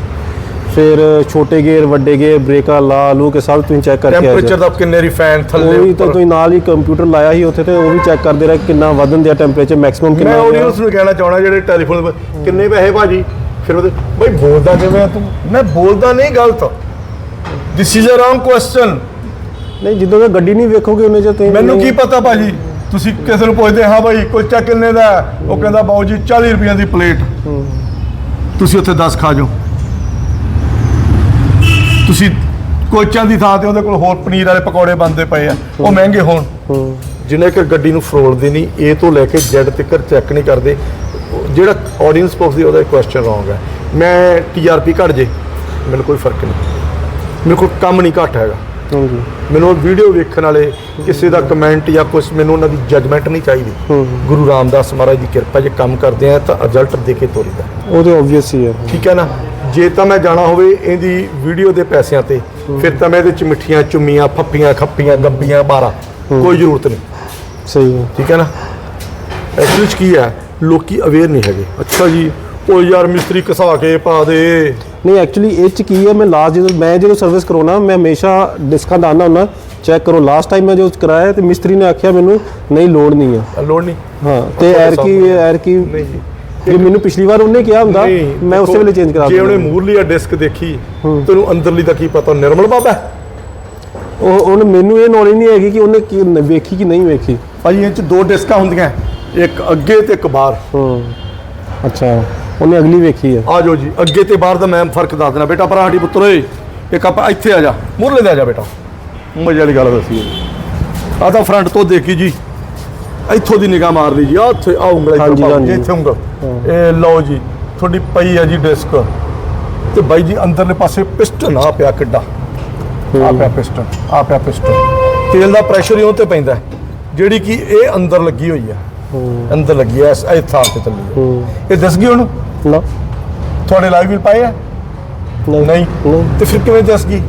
ਫਿਰ ਛੋਟੇ ਗੇਅਰ ਵੱਡੇ ਗੇਅਰ ਬ੍ਰੇਕਾਂ ਲਾ ਲੂ ਕੇ ਸਭ ਤੁਸੀਂ ਚੈੱਕ ਕਰਕੇ ਟੈਂਪਰੇਚਰ ਦਾ ਕਿੰਨੇ ਰੀ ਫੈਨ ਉਹ ਥੱਲੇ ਵੀ ਤਾਂ। ਤੁਸੀਂ ਨਾਲ ਹੀ ਕੰਪਿਊਟਰ ਲਾਇਆ ਸੀ ਉੱਥੇ ਤੇ ਉਹ ਵੀ ਚੈੱਕ ਕਰਦੇ ਰਹੇ ਕਿੰਨਾ ਵਧਣ ਦਿਆ ਟੈਂਪਰੇਚਰ ਮੈਕਸਿਮਮ ਕਿੰਨਾ ਮੈਂ। ਆਡੀਅנס ਨੂੰ ਕਹਿਣਾ ਚਾਹਣਾ ਜਿਹੜੇ ਟੈਲੀਫੋਨ ਕਿੰਨੇ ਪੈਸੇ ਭਾਜੀ? ਫਿਰ ਉਹਦੇ ਬਈ ਬੋਲਦਾ ਕਿਵੇਂ ਆ ਤੂੰ? ਮੈਂ ਬੋਲਦਾ ਨਹੀਂ ਗਲਤ। This is a wrong question ਨਹੀਂ ਜਦੋਂ ਤੱਕ ਗੱਡੀ ਨਹੀਂ ਵੇਖੋਗੇ ਉਹਨੇ ਚ ਤੁਸੀਂ ਮੈਨੂੰ ਕੀ ਪਤਾ ਭਾਜੀ? ਤੁਸੀਂ ਕਿਸੇ ਨੂੰ ਪੁੱਛਦੇ ਹਾਂ ਭਾਈ ਕੁਲਚਾ ਕਿੰਨੇ ਦਾ? ਹੈ? ਉਹ ਕਹਿੰਦਾ ਬਾਊ ਜੀ 40 ਰੁਪਈਆਂ ਦੀ ਪਲੇਟ। ਤੁਸੀਂ ਉੱਥੇ 10 ਖਾ ਜਾਓ। ਤੁਸੀਂ ਕੁਲਚਿਆਂ ਦੀ ਥਾਂ ਤੇ ਉਹਦੇ ਕੋਲ ਹੋਰ ਪਨੀਰ ਵਾਲੇ ਪਕੌੜੇ ਬਣਦੇ ਪਏ ਆ। ਉਹ ਮਹਿੰਗੇ ਹੋਣ। ਜਿਨੇ ਕਿ ਗੱਡੀ ਨੂੰ ਫਰੋਲਦੇ ਨਹੀਂ ਇਹ ਤੋਂ ਲੈ ਕੇ ਜੈਡ ਤੱਕ ਚੈੱਕ ਨਹੀਂ ਕਰਦੇ। ਉਹ ਜਿਹੜਾ ਆਡੀਅנס ਪੁੱਛਦੀ ਉਹਦਾ ਕੁਐਸਚਨ ਰੋਂਗ ਹੈ। ਮੈਂ ਟੀਆਰਪੀ ਘਟ ਜੇ ਮੈਨੂੰ ਕੋਈ ਫ਼ਰਕ ਨਹੀਂ। ਮੇਰੇ ਕੋਲ ਕੰਮ ਨਹੀਂ ਘੱਟ ਹੈਗਾ। ਹਾਂਜੀ। ਮੈਨੂੰ ਵੀਡੀਓ ਵੇਖਣ ਵਾਲੇ ਕਿਸੇ ਦਾ ਕਮੈਂਟ ਜਾਂ ਕੁਝ ਮੈਨੂੰ ਉਹਨਾਂ ਦੀ ਜਜਮੈਂਟ ਨਹੀਂ ਚਾਹੀਦੀ। ਗੁਰੂ ਰਾਮਦਾਸ ਮਹਾਰਾਜ ਦੀ ਕਿਰਪਾ ਜੇ ਕੰਮ ਕਰਦੇ ਆ ਤਾਂ ਰਿਜ਼ਲਟ ਦੇ ਕੇ ਤੋਰੀਦਾ। ਉਹ ਤੇ ਆਬਵੀਅਸ ਹੀ ਹੈ। ਠੀਕ ਹੈ ਨਾ? ਜੇ ਤਾਂ ਮੈਂ ਜਾਣਾ ਹੋਵੇ ਇਹਦੀ ਵੀਡੀਓ ਦੇ ਪੈਸਿਆਂ ਤੇ ਫਿਰ ਤਾਂ ਮੈਂ ਇਹਦੇ ਚ ਮਿੱਠੀਆਂ ਚੁੰਮੀਆਂ ਫੱਪੀਆਂ ਖੱਪੀਆਂ ਗੱਬੀਆਂ ਬਾਰਾ ਕੋਈ ਜ਼ਰੂਰਤ ਨਹੀਂ। ਸਹੀ ਹੈ। ਠੀਕ ਹੈ ਨਾ? ਐਕਚੁਅਲੀ ਕੀ ਹੈ? ਲੋਕੀ ਅਵੇਅਰ ਨਹੀਂ ਹੈਗੇ। ਅੱਛਾ ਜੀ ਉਹ ਯਾਰ ਮਿਸਤਰੀ ਘਸਾ ਕੇ ਪਾ ਦੇ। ਨਹੀਂ ਐਕਚੁਅਲੀ ਇਹ ਚ ਕੀ ਹੈ ਮੈਂ ਲਾਸਟ ਜਦੋਂ ਮੈਂ ਜਦੋਂ ਸਰਵਿਸ ਕਰਾਉਣਾ ਮੈਂ ਹਮੇਸ਼ਾ ਡਿਸਕਾਂ ਦਾ ਆਉਂਦਾ ਹੁੰਦਾ ਚੈੱਕ ਕਰੋ। ਲਾਸਟ ਟਾਈਮ ਮੈਂ ਜੋ ਕਰਾਇਆ ਤੇ ਮਿਸਤਰੀ ਨੇ ਆਖਿਆ ਮੈਨੂੰ ਨਹੀਂ ਲੋਡ ਨਹੀਂ ਹੈ। ਲੋੜ ਨਹੀਂ। ਹਾਂ ਤੇ ਐਰ ਕੀ ਐਰ ਕੀ ਨਹੀਂ ਜੀ। ਜੇ ਮੈਨੂੰ ਪਿਛਲੀ ਵਾਰ ਉਹਨੇ ਕਿਹਾ ਹੁੰਦਾ ਮੈਂ ਉਸੇ ਵੇਲੇ ਚੇਂਜ ਕਰਾ ਜੇ ਉਹਨੇ ਦਿੰਦਾ ਮੂਰਲੀ ਆ ਡਿਸਕ ਦੇਖੀ ਤੈਨੂੰ ਅੰਦਰਲੀ ਦਾ ਕੀ ਪਤਾ ਨਿਰਮਲ ਬਾਬਾ? ਉਹ ਉਹਨੇ ਮੈਨੂੰ ਇਹ ਨੌਲੇਜ ਨਹੀਂ ਹੈਗੀ ਕਿ ਉਹਨੇ ਕੀ ਵੇਖੀ ਕਿ ਨਹੀਂ ਵੇਖੀ। ਭਾਜੀ ਇਹ ਚ ਦੋ ਡਿਸਕਾਂ ਹੁੰਦੀਆਂ ਇੱਕ ਅੱਗੇ ਤੇ ਇੱਕ ਬਾਹਰ। ਹੂੰ। ਅੱਛਾ। ਉਹਨੇ ਅਗਲੀ ਵੇਖੀ ਆ। ਜਾਓ ਜੀ ਅੱਗੇ ਤੇ ਬਾਹਰ ਦਾ ਮੈਂ ਫ਼ਰਕ ਦੱਸ ਦੇਣਾ ਬੇਟਾ ਭਰਾ ਸਾਡੀ ਪੁੱਤਰ ਓਏ ਇੱਕ ਆਪਾਂ ਇੱਥੇ ਆ ਜਾ ਮੂਰਲੇ ਦੇ ਆ ਜਾ ਬੇਟਾ। ਮਜ਼ੇ ਵਾਲੀ ਗੱਲ ਦੱਸੀ ਆ ਤਾਂ ਫਰੰਟ ਤੋਂ ਦੇਖੀ ਜੀ। ਇੱਥੋਂ ਦੀ ਨਿਗਾਹ ਮਾਰ ਲਈ ਜੀ ਆ ਉੱਥੇ ਆ ਉਂਗਲ ਹਾਂਜੀ, ਇੱਥੇ ਹਾਂਜੀ। ਇੱਥੇ ਉਂਗਲ। ਇਹ ਲਓ ਜੀ ਤੁਹਾਡੀ ਪਈ ਆ ਜੀ ਡਿਸਕ ਤੇ ਬਾਈ ਜੀ ਅੰਦਰਲੇ ਪਾਸੇ ਪਿਸਟਨ ਆ ਪਿਆ ਕਿੱਡਾ। ਆ ਪਿਆ ਪਿਸਟਨ ਆ ਪਿਆ ਪਿਸਟਨ ਤੇਲ ਦਾ ਪ੍ਰੈਸ਼ਰ ਉਹ ਤੇ ਪੈਂਦਾ ਹੈ, ਜਿਹੜੀ ਕਿ ਇਹ ਅੰਦਰ ਲੱਗੀ ਹੋਈ ਆ। ਅੰਦਰ ਲੱਗੀ ਐ ਇਸ ਇਹ ਥਾਂ ਤੇ ਚੱਲੀ ਇਹ ਦੱਸ ਗਈ ਉਹਨੂੰ? ਨਾ। ਤੁਹਾਡੇ ਲਾਈਵ ਵੀ ਪਾਏ ਆ? ਨਹੀਂ। ਨਹੀਂ। ਨਹੀਂ। ਤੇ ਫਿਰ ਕਿਵੇਂ ਦੱਸ ਗਈ?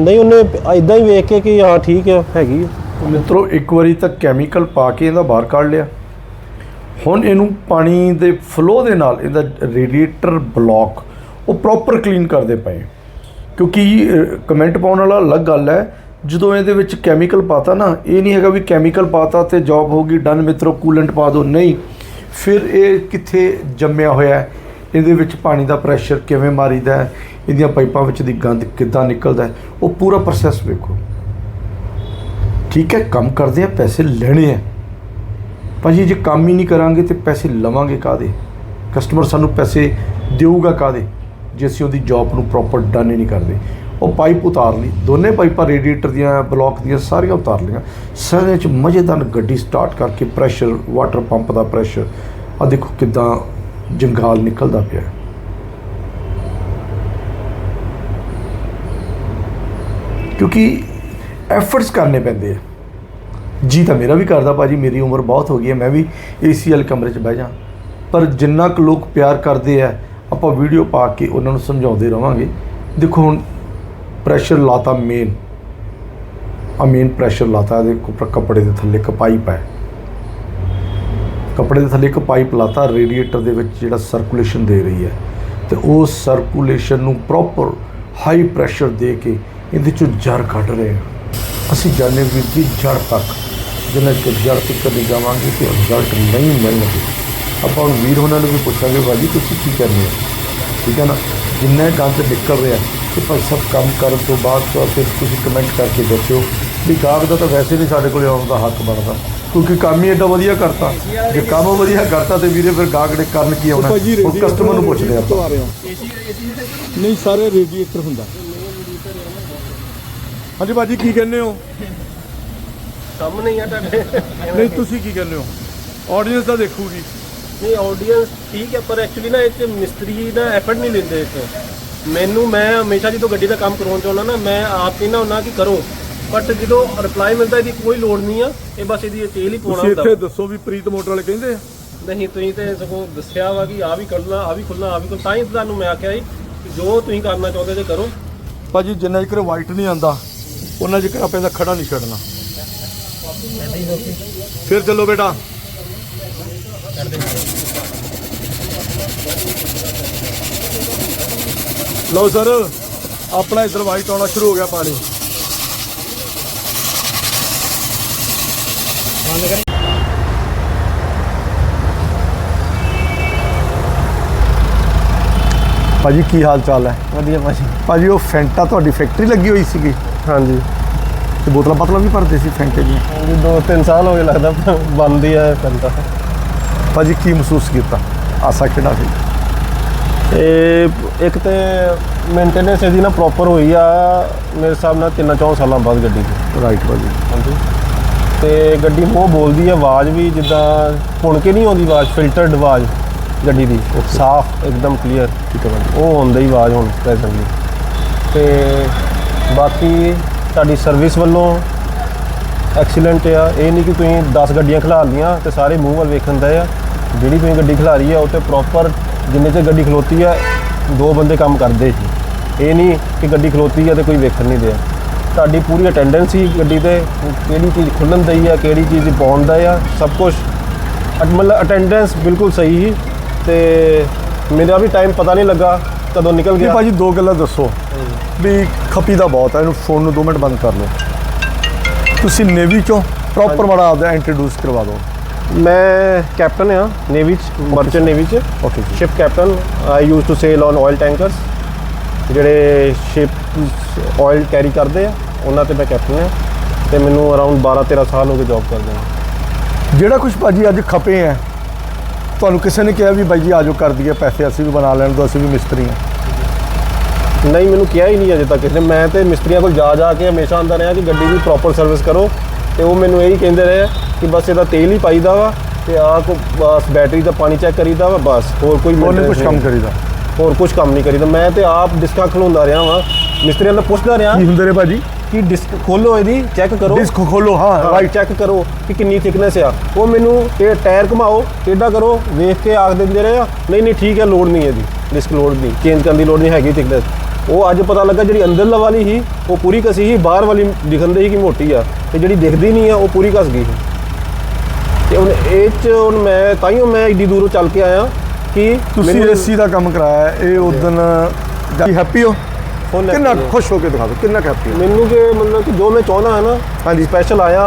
ਨਹੀਂ ਉਹਨੇ ਇਦਾਂ ਹੀ ਵੇਖ ਕੇ ਕਿ ਹਾਂ ਠੀਕ ਹੈ ਹੈਗੀ ਹੈ ਮਿੱਤਰੋ ਇੱਕ ਵਾਰੀ ਤਾਂ ਕੈਮੀਕਲ ਪਾ ਕੇ ਇਹਦਾ ਬਾਹਰ ਕੱਢ ਲਿਆ। ਹੁਣ ਇਹਨੂੰ ਪਾਣੀ ਦੇ ਫਲੋ ਦੇ ਨਾਲ ਇਹਦਾ ਰੇਡੀਏਟਰ ਬਲੌਕ ਉਹ ਪ੍ਰੋਪਰ ਕਲੀਨ ਕਰਦੇ ਪਏ। ਕਿਉਂਕਿ ਕਮੈਂਟ ਪਾਉਣ ਵਾਲਾ ਅਲੱਗ ਗੱਲ ਹੈ ਜਦੋਂ ਇਹਦੇ ਵਿੱਚ ਕੈਮੀਕਲ ਪਾਤਾ ਨਾ ਇਹ ਨਹੀਂ ਹੈਗਾ ਵੀ ਕੈਮੀਕਲ ਪਾਤਾ ਤੇ ਜੌਬ ਹੋਗੀ ਡਨ ਮਿੱਤਰੋ ਕੂਲੈਂਟ ਪਾ ਦਿਓ। ਨਹੀਂ। ਫਿਰ ਇਹ ਕਿੱਥੇ ਜੰਮਿਆ ਹੋਇਆ ਹੈ? ਇਹਦੇ ਵਿੱਚ ਪਾਣੀ ਦਾ ਪ੍ਰੈਸ਼ਰ ਕਿਵੇਂ ਮਾਰੀਦਾ ਹੈ, ਇਹਦੀਆਂ ਪਾਈਪਾਂ ਵਿੱਚ ਦੀ ਗੰਦ ਕਿੱਦਾਂ ਨਿਕਲਦਾ ਹੈ, ਉਹ ਪੂਰਾ ਪ੍ਰੋਸੈਸ ਵੇਖੋ। ਠੀਕ ਹੈ, ਕੰਮ ਕਰਦੇ ਆ, ਪੈਸੇ ਲੈਣੇ ਆ। ਭਾਜੀ, ਜੇ ਕੰਮ ਹੀ ਨਹੀਂ ਕਰਾਂਗੇ ਤੇ ਪੈਸੇ ਲਵਾਂਗੇ ਕਾਦੇ ਕਸਟਮਰ ਸਾਨੂੰ ਪੈਸੇ ਦੇਊਗਾ ਕਾਦੇ ਜੇ ਅਸੀਂ ਉਹਦੀ ਜੌਬ ਨੂੰ ਪ੍ਰੋਪਰ ਡਨ ਹੀ ਨਹੀਂ ਕਰਦੇ। ਉਹ ਪਾਈਪ ਉਤਾਰ ਲਈ। ਦੋਨੇ ਪਾਈਪਾਂ ਰੇਡੀਏਟਰ ਦੀਆਂ ਬਲੌਕ ਦੀਆਂ ਸਾਰੀਆਂ ਉਤਾਰ ਲਈਆਂ। ਸਾਰੇ ਚ ਮਜ਼ੇਦਾਰ ਗੱਡੀ ਸਟਾਰਟ ਕਰਕੇ ਪ੍ਰੈਸ਼ਰ ਵਾਟਰ ਪੰਪ ਦਾ ਪ੍ਰੈਸ਼ਰ ਆ ਦੇਖੋ ਕਿਦਾਂ ਜੰਗਾਲ ਨਿਕਲਦਾ ਪਿਆ। ਕਿਉਂਕਿ ਐਫਰਟਸ ਕਰਨੇ ਪੈਂਦੇ ਆ। ਜੀ ਤਾਂ ਮੇਰਾ ਵੀ ਕਰਦਾ, ਭਾਜੀ ਮੇਰੀ ਉਮਰ ਬਹੁਤ ਹੋ ਗਈ ਹੈ, ਮੈਂ ਵੀ ਏਸੀ ਵਾਲੇ ਕਮਰੇ 'ਚ ਬਹਿ ਜਾ। ਪਰ ਜਿੰਨਾ ਕੁ ਲੋਕ ਪਿਆਰ ਕਰਦੇ ਆ, ਆਪਾਂ ਵੀਡੀਓ ਪਾ ਕੇ ਉਹਨਾਂ ਨੂੰ ਸਮਝਾਉਂਦੇ ਰਵਾਂਗੇ। ਦੇਖੋ ਹੁਣ ਪ੍ਰੈਸ਼ਰ ਲਾਤਾ ਮੇਨ ਆ ਮੇਨ ਪ੍ਰੈਸ਼ਰ ਲਾਤਾ ਇਹਦੇ ਉੱਪਰ ਕੱਪੜੇ ਦੇ ਥੱਲੇ ਕਪਾਈ ਪਾਈਪ ਕੱਪੜੇ ਦੇ ਥੱਲੇ ਇੱਕ ਪਾਈਪ ਲਾਤਾ, ਰੇਡੀਏਟਰ ਦੇ ਵਿੱਚ ਜਿਹੜਾ ਸਰਕੂਲੇਸ਼ਨ ਦੇ ਰਹੀ ਹੈ। ਤੇ ਉਹ ਸਰਕੂਲੇਸ਼ਨ ਨੂੰ ਪ੍ਰੋਪਰ ਹਾਈ ਪ੍ਰੈਸ਼ਰ ਦੇ ਕੇ ਇਹਦੇ ਚੋਂ ਜੜ ਕੱਢ ਰਹੇ ਹਾਂ। ਅਸੀਂ ਜਾਣੇ ਵੀਰ ਜੀ ਜੜ ਤੱਕ। ਜਿੰਨਾ ਕਿ ਜੜ ਤੱਕ ਨਹੀਂ ਜਾਵਾਂਗੇ ਤੇ ਰਿਜ਼ਲਟ ਨਹੀਂ ਮਿਲਣਗੇ। ਆਪਾਂ ਹੁਣ ਵੀਰ ਉਹਨਾਂ ਨੂੰ ਵੀ ਪੁੱਛਾਂਗੇ, ਭਾਜੀ, ਤੁਸੀਂ ਕੀ ਕਰਨੀ ਹੈ? ਠੀਕ ਹੈ ਨਾ? ਜਿੰਨਾ ਇਹ ਗੰਦ ਨਿਕਲ ਰਿਹਾ ਤੇ ਭਾਈ ਸਭ ਕੰਮ ਕਰਨ ਤੋਂ ਬਾਅਦ ਫਿਰ ਤੁਸੀਂ ਕਮੈਂਟ ਕਰਕੇ ਦੱਸਿਓ। ਵੀ ਗਾਹਕ ਦਾ ਤਾਂ ਵੈਸੇ ਨਹੀਂ ਸਾਡੇ ਕੋਲ ਆਉਣ ਦਾ ਹੱਕ ਬਣਦਾ। ਕਿਉਂਕਿ ਕੰਮ ਹੀ ਐਡਾ ਵਧੀਆ ਕਰਤਾ। ਜੇ ਕੰਮ ਵਧੀਆ ਕਰਤਾ ਤੇ ਵੀਰੇ ਫਿਰ ਗਾਹਕੜੇ ਕਰਨ ਕੀ ਆਉਣਾ? ਉਹ ਕਸਟਮਰ ਨੂੰ ਪੁੱਛਦੇ ਆਪਾਂ ਨਹੀਂ ਸਾਰੇ ਰੇਡੀਏਟਰ ਹੁੰਦਾ। ਹਾਂਜੀ ਬਾਜੀ ਕੀ ਕਹਿੰਦੇ ਹੋ? ਕੰਮ ਨਹੀਂ ਆ ਤੁਹਾਡੇ। ਨਹੀਂ ਤੁਸੀਂ ਕੀ ਕਹਿੰਦੇ ਹੋ? ਆਡੀਅנס ਤਾਂ ਦੇਖੂਗੀ। ਨਹੀਂ ਆਡੀਅנס ਠੀਕ ਹੈ ਪਰ ਐਕਚੁਅਲੀ ਨਾ ਇੱਥੇ ਮਿਸਤਰੀ ਦਾ ਐਫਰਟ ਨਹੀਂ ਲੈਂਦੇ ਇੱਥੇ। ਮੈਨੂੰ ਮੈਂ ਹਮੇਸ਼ਾ ਜਦੋਂ ਗੱਡੀ ਦਾ ਕੰਮ ਕਰਾਉਣ ਚਾਹੁੰਦਾ ਨਾ ਮੈਂ ਆਪ ਹੀ ਨਾ ਉਹਨਾਂ ਕੀ ਕਰੋ ਬਟ ਜਦੋਂ ਰਿਪਲਾਈ ਮਿਲਦਾ ਇਹਦੀ ਕੋਈ ਲੋੜ ਨਹੀਂ ਆ। ਇਹ ਬਸ ਇਹਦੀ ਤੇਲ ਹੀ ਪਾਉਣਾ ਤੁਸੀਂ ਹੁੰਦਾ। ਇੱਥੇ ਦੱਸੋ ਵੀ ਪ੍ਰੀਤ ਮੋਟਰ ਵਾਲੇ ਕਹਿੰਦੇ ਆ? ਨਹੀਂ ਤੁਸੀਂ ਤੇ ਸਗੋਂ ਦੱਸਿਆ ਵਾ ਕਿ ਆ ਵੀ ਕਰਨਾ ਆ ਵੀ ਖੁੱਲਣਾ ਆ ਵੀ। ਤਾਂ ਹੀ ਤੁਹਾਨੂੰ ਮੈਂ ਆਖਿਆ ਸੀ ਕਿ ਜੋ ਤੁਸੀਂ ਕਰਨਾ ਚਾਹੁੰਦੇ ਤੇ ਕਰੋ। ਭਾਜੀ ਜਿੰਨਾ ਚਿਰ ਵਾਈਟ ਨਹੀਂ ਆਂਦਾ ਉਹਨਾਂ ਚਿਰ ਆਪਾਂ ਇਹਦਾ ਖੜਾ ਨਹੀਂ ਛੱਡਣਾ। ਫਿਰ ਚੱਲੋ ਬੇਟਾ। ਲਓ ਸਰ ਆਪਣਾ ਇਧਰ ਵਾਈਟ ਆਉਣਾ ਸ਼ੁਰੂ ਹੋ ਗਿਆ ਪਾਣੀ। ਭਾਜੀ ਕੀ ਹਾਲ ਚਾਲ ਹੈ? ਵਧੀਆ ਭਾਜੀ। ਭਾਜੀ ਉਹ ਫੈਂਟਾ ਤੁਹਾਡੀ ਫੈਕਟਰੀ ਲੱਗੀ ਹੋਈ ਸੀਗੀ? ਹਾਂਜੀ। ਤੇ ਬੋਤਲਾਂ ਬਤਲਾਂ ਵੀ ਭਰਦੇ ਸੀ ਫੈਂਟੇ ਦੀਆਂ? ਹਾਂਜੀ ਦੋ ਤਿੰਨ ਸਾਲ ਹੋ ਗਏ ਲੱਗਦਾ ਬੰਦ ਹੀ ਆ ਕੰਤਾ ਭਾਜੀ ਕੀ ਮਹਿਸੂਸ ਕੀਤਾ? ਆਸਾ ਕਿਹੜਾ ਸੀ? ਇਹ ਇੱਕ ਤੇ ਮੇਨਟੇਨੈਂਸ ਇਹਦੀ ਨਾ ਪ੍ਰੋਪਰ ਹੋਈ ਆ ਮੇਰੇ ਹਿਸਾਬ ਨਾਲ ਤਿੰਨ ਚੌਂ ਸਾਲਾਂ ਬਾਅਦ ਗੱਡੀ ਦੀ। ਰਾਈਟ ਭਾਜੀ। ਹਾਂਜੀ। ਤੇ ਗੱਡੀ ਮੂੰਹ ਬੋਲਦੀ ਆ ਆਵਾਜ਼ ਵੀ ਜਿੱਦਾਂ ਪੁਣ ਕੇ ਨਹੀਂ ਆਉਂਦੀ ਆਵਾਜ਼ ਫਿਲਟਰਡ ਆਵਾਜ਼ ਗੱਡੀ ਦੀ ਸਾਫ਼ ਇੱਕਦਮ ਕਲੀਅਰ ਠੀਕ ਹੈ ਉਹ ਆਉਂਦੀ ਹੀ ਆਵਾਜ਼ ਹੁਣ ਪ੍ਰੈਜ਼ੈਂਟਲੀ ਤੇ ਬਾਕੀ ਤੁਹਾਡੀ ਸਰਵਿਸ ਵੱਲੋਂ ਐਕਸੀਲੈਂਟ ਆ। ਇਹ ਨਹੀਂ ਕਿ ਤੁਸੀਂ 10 ਗੱਡੀਆਂ ਖਿਲਾ ਲਈਆਂ ਤੇ ਸਾਰੇ ਮੂੰਹ ਵੱਲ ਵੇਖਣ ਦਾ ਆ। ਜਿਹੜੀ ਤੁਸੀਂ ਗੱਡੀ ਖਿਲਾ ਰਹੀ ਆ ਉਹ ਤੇ ਪ੍ਰੋਪਰ ਜਿੰਨੇ ਚ ਗੱਡੀ ਖਲੋਤੀ ਆ ਦੋ ਬੰਦੇ ਕੰਮ ਕਰਦੇ ਸੀ। ਇਹ ਨਹੀਂ ਕਿ ਗੱਡੀ ਖਲੋਤੀ ਆ ਤੇ ਕੋਈ ਵੇਖਣ ਨਹੀਂ ਦਿਆ। ਤੁਹਾਡੀ ਪੂਰੀ ਅਟੈਂਡੈਂਸ ਸੀ ਗੱਡੀ ਤੇ ਕਿਹੜੀ ਚੀਜ਼ ਖੁੱਲਣ ਦਈ ਆ ਕਿਹੜੀ ਚੀਜ਼ ਪਾਉਣ ਦਾ ਆ ਸਭ ਕੁਝ ਮਤਲਬ ਅਟੈਂਡੈਂਸ ਬਿਲਕੁਲ ਸਹੀ ਸੀ ਤੇ ਮੇਰਾ ਵੀ ਟਾਈਮ ਪਤਾ ਨਹੀਂ ਲੱਗਾ ਕਦੋਂ ਨਿਕਲ ਗਿਆ। ਭਾਜੀ ਦੋ ਗੱਲਾਂ ਦੱਸੋ। ਵੀ ਖਪੀ ਦਾ ਬਹੁਤ ਹੈ ਇਹਨੂੰ ਫੋਨ ਨੂੰ 2 ਮਿੰਟ ਬੰਦ ਕਰ ਲਓ। ਤੁਸੀਂ ਨੇਵੀ ਚੋਂ ਪ੍ਰੋਪਰ ਮਾੜਾ ਆਪਦਾ ਇੰਟਰੋਡਿਊਸ ਕਰਵਾ ਦਿਓ। ਮੈਂ ਕੈਪਟਨ ਆ ਨੇਵੀ ਚ ਮਰਚੈਂਟ ਨੇਵੀ ਚ। Okay ship captain I use to sail on oil tankers ਜਿਹੜੇ ਸ਼ਿਪ ਆਇਲ ਕੈਰੀ ਕਰਦੇ ਆ ਉਹਨਾਂ ਤੇ ਮੈਂ ਕੈਪਟਨ ਆ ਤੇ ਮੈਨੂੰ ਅਰਾਊਂਡ 12 13 ਸਾਲ ਹੋ ਗਏ ਜੌਬ ਕਰਦੇ ਆ ਜਿਹੜਾ ਕੁਝ ਭਾਜੀ ਅੱਜ ਖਪੇ ਹੈ ਤੁਹਾਨੂੰ ਕਿਸੇ ਨੇ ਕਿਹਾ ਵੀ ਬਾਈ ਜੀ ਆਜੋ ਕਰ ਦਈਏ ਪੈਸੇ ਅਸੀਂ ਵੀ ਬਣਾ ਲੈਣ ਦੋ ਅਸੀਂ ਵੀ ਮਿਸਤਰੀ ਹਾਂ। ਨਹੀਂ ਮੈਨੂੰ ਕਿਹਾ ਹੀ ਨਹੀਂ ਅਜੇ ਤੱਕ ਕਿਸੇ ਨੇ। ਮੈਂ ਤੇ ਮਿਸਤਰੀਆਂ ਕੋਲ ਜਾ ਜਾ ਕੇ ਹਮੇਸ਼ਾ ਆਂਦਾ ਰਿਹਾ ਕਿ ਗੱਡੀ ਦੀ ਪ੍ਰੋਪਰ ਸਰਵਿਸ ਕਰੋ ਤੇ ਉਹ ਮੈਨੂੰ ਇਹੀ ਕਹਿੰਦੇ ਰਹੇ ਕਿ ਬਸ ਇਹਦਾ ਤੇਲ ਹੀ ਪਾਈਦਾ ਵਾ ਤੇ ਆ ਕੋ ਬਸ ਬੈਟਰੀ ਦਾ ਪਾਣੀ ਚੈੱਕ ਕਰੀਦਾ ਵਾ ਬਸ ਹੋਰ ਕੋਈ maintenance ਕੁਝ ਕੰਮ ਨਹੀਂ। ਕਰੀਦਾ। ਹੋਰ ਕੁਝ ਕੰਮ ਨਹੀਂ ਕਰੀਦਾ। ਮੈਂ ਤੇ ਆਪ ਡਿਸਕਾਂ ਖਲੋਂਦਾ ਰਿਹਾ ਵਾਂ। ਮਿਸਤਰੀਆਂ ਨੂੰ ਪੁੱਛਦਾ ਰਿਹਾ ਕੀ ਹੁੰਦੇ ਨੇ ਭਾਜੀ? ਕਿ ਡਿਸਕ ਖੋਲੋ ਇਹਦੀ ਚੈੱਕ ਕਰੋ। ਡਿਸਕ ਖੋਲੋ ਹਾਂ ਰਾਈਟ ਚੈੱਕ ਕਰੋ ਕਿ ਕਿੰਨੀ ਥਿਕਨੈਸ ਆ। ਉਹ ਮੈਨੂੰ ਤੇ ਟਾਇਰ ਘੁਮਾਓ ਟੇਢਾ ਕਰੋ ਵੇਖ ਕੇ ਆਖ ਦਿੰਦੇ ਰਹੇ ਆ ਨਹੀਂ ਨਹੀਂ ਠੀਕ ਹੈ ਲੋਡ ਨਹੀਂ ਇਹਦੀ ਡਿਸਕ ਲੋਡ ਨਹੀਂ ਚੇਂਜ ਕਰਨ ਦੀ ਲੋਡ ਨਹੀਂ ਹੈਗੀ ਥਿਕਨੈਸ ਉਹ ਅੱਜ ਪਤਾ ਲੱਗਾ ਜਿਹੜੀ ਅੰਦਰਲਾ ਵਾਲੀ ਸੀ ਉਹ ਪੂਰੀ ਕਸੀ ਸੀ ਬਾਹਰ ਵਾਲੀ ਦਿਖੰਦੇ ਸੀ ਕਿ ਮੋਟੀ ਆ ਤੇ ਜਿਹੜੀ ਦਿਖਦੀ ਨਹੀਂ ਆ ਉਹ ਪੂਰੀ ਕਸ ਗਈ ਤੇ ਹੁਣ ਇਹ ਚ ਹੁਣ ਮੈਂ ਤਾਈਓ ਮੈਂ ਏਡੀ ਦੂਰੋਂ ਚੱਲ ਕੇ ਆਇਆ। ਕਿ ਤੁਸੀਂ ਏਸੀ ਦਾ ਕੰਮ ਕਰਾਇਆ ਇਹ ਉਦੋਂ ਜੀ ਹੈਪੀ ਹੋ? ਕਿੰਨਾ। ਖੁਸ਼ ਹੋ ਕੇ ਦਿਖਾ ਦਿਓ ਕਿੰਨਾ ਹੈਪੀ ਹੋ? ਮੈਨੂੰ ਕਿ ਮਤਲਬ ਕਿ ਜੋ ਮੈਂ ਚਾਹੁੰਦਾ ਹਾਂ ਨਾ ਹਾਂਜੀ। ਸਪੈਸ਼ਲ ਆਇਆ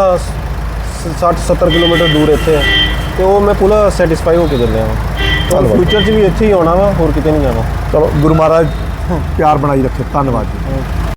60 70 ਕਿਲੋਮੀਟਰ ਦੂਰ ਇੱਥੇ ਤੇ ਉਹ ਮੈਂ ਪੂਰਾ ਸੈਟੀਸਫਾਈ ਹੋ ਕੇ ਚੱਲਿਆ ਹਾਂ। ਫਿਊਚਰ 'ਚ ਵੀ ਇੱਥੇ ਹੀ ਆਉਣਾ ਵਾ ਹੋਰ ਕਿਤੇ ਨਹੀਂ ਜਾਣਾ। ਚਲੋ ਗੁਰੂ ਮਹਾਰਾਜ ਪਿਆਰ ਬਣਾਈ ਰੱਖੇ ਧੰਨਵਾਦ ਜੀ।